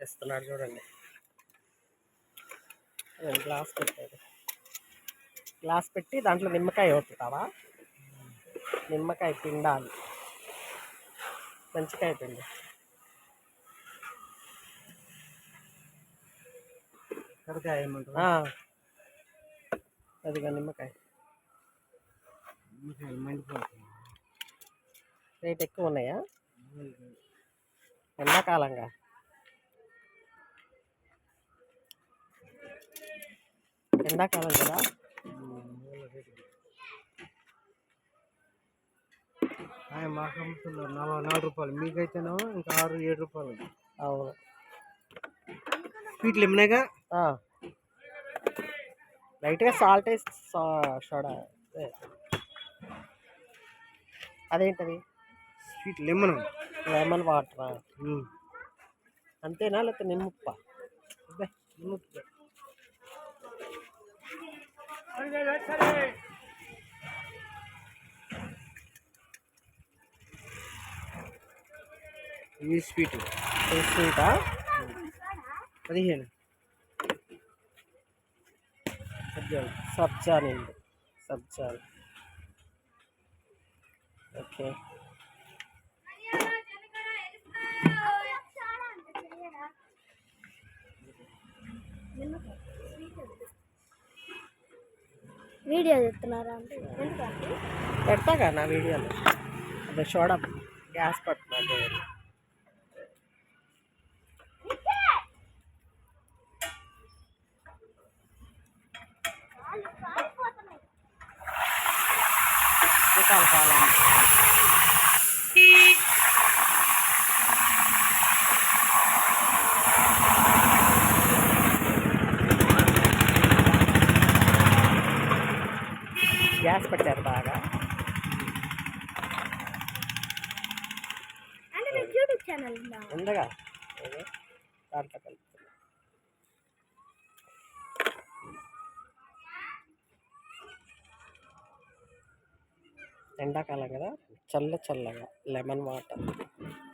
తెస్తున్నాడు చూడండి. గ్లాస్ పెట్టాడు. గ్లాస్ పెట్టి దాంట్లో నిమ్మకాయ ఒత్తుతావా? నిమ్మకాయ పిండాలి. మంచికాయ పిండి. అదిగా నిమ్మకాయ. రేట్ ఎక్కువ ఉన్నాయా? ఎండాకాలంగా? ఎండాకాలం కదా. మాకు అమ్ముతున్నారు నలభై నాలుగు రూపాయలు. మీకైతేనేమో ఇంకా ఆరు ఏడు రూపాయలు. అవును. స్వీట్లు ఏమన్నాయిగా? ఆ. లైట్గా సాల్ట్ వేసి సోడా. అదే. అదేంటది? Sweet lemon. లెమన్ వాటరా? అంతేనా? లేకపోతే నిమ్మప్ప? నిమ్మప్ప. ఇది స్వీట్ ఇది స్వీటా పదిహేను సబ్జాలు సబ్జా నిండు సబ్జా ఓకే వీడియో చెప్తున్నారా అంటే ఎందుకంటే పెడతాగా నా వీడియోలో అదే సోడా గ్యాస్ పట్టుకున్నాడు కాలం గ్యాస్ పెట్టారు బాగా. అంటే ఏదో దాంట్లో కలుపుతున్నా. ఎండాకాలం కదా చల్ల చల్లగా లెమన్ వాటర్.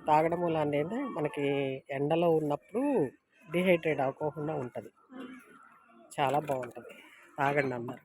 తాగడం వల్ల ఏంటంటే మనకి ఎండలో ఉన్నప్పుడు డిహైడ్రేట్ అవ్వకుండా ఉంటుంది. చాలా బాగుంటుంది. తాగండి అందరు